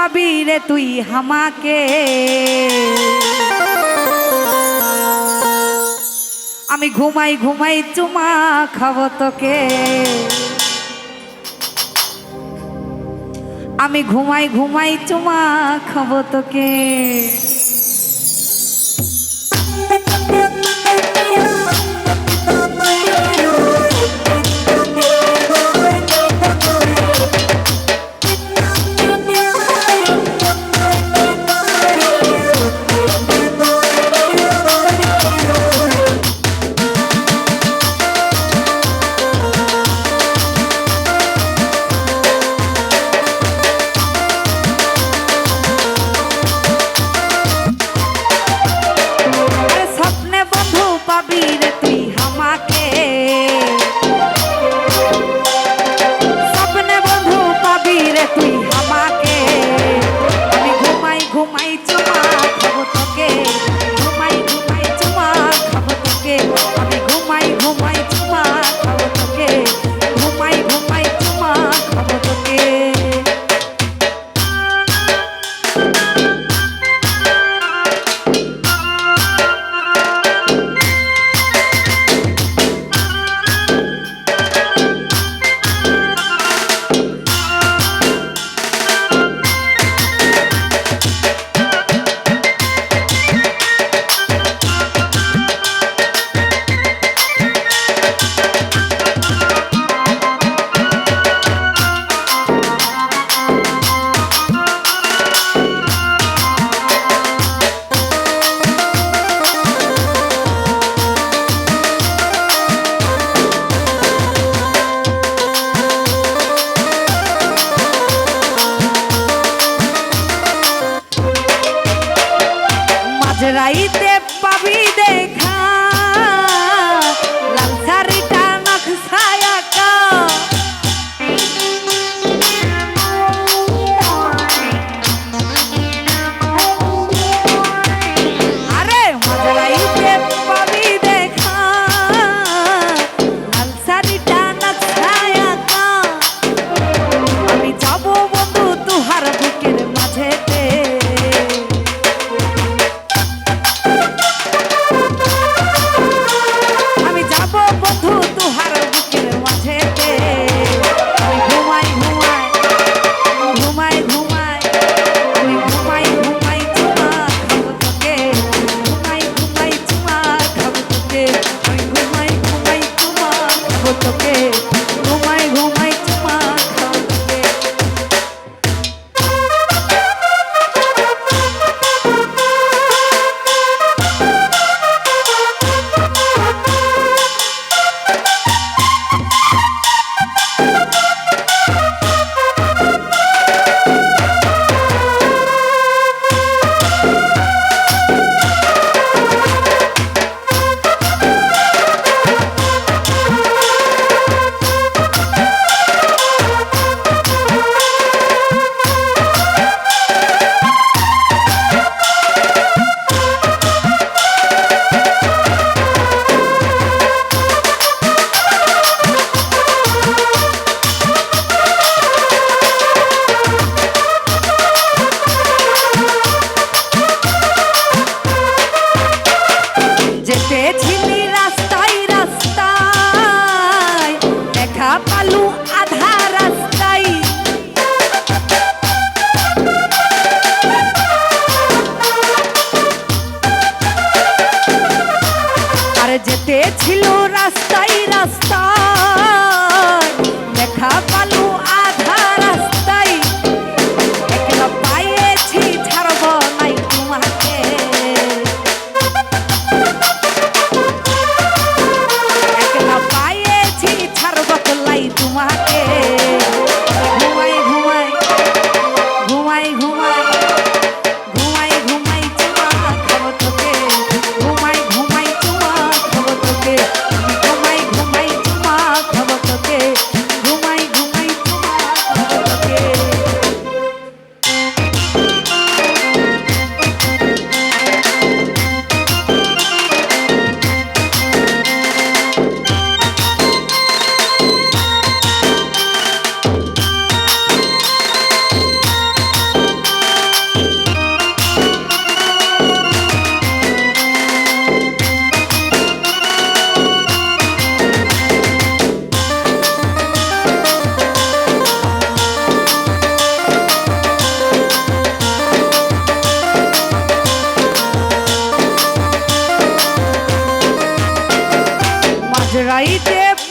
পাবি রে তুই হামাকে। আমি ঘুমাই ঘুমাই চুমা খাব তোকে। আমি ঘুমাই ঘুমাই চুমা খাব তোকে। que আর যেতে ছিল রাস্তায় রাস্তা দেখা পালু আর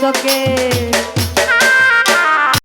তোকে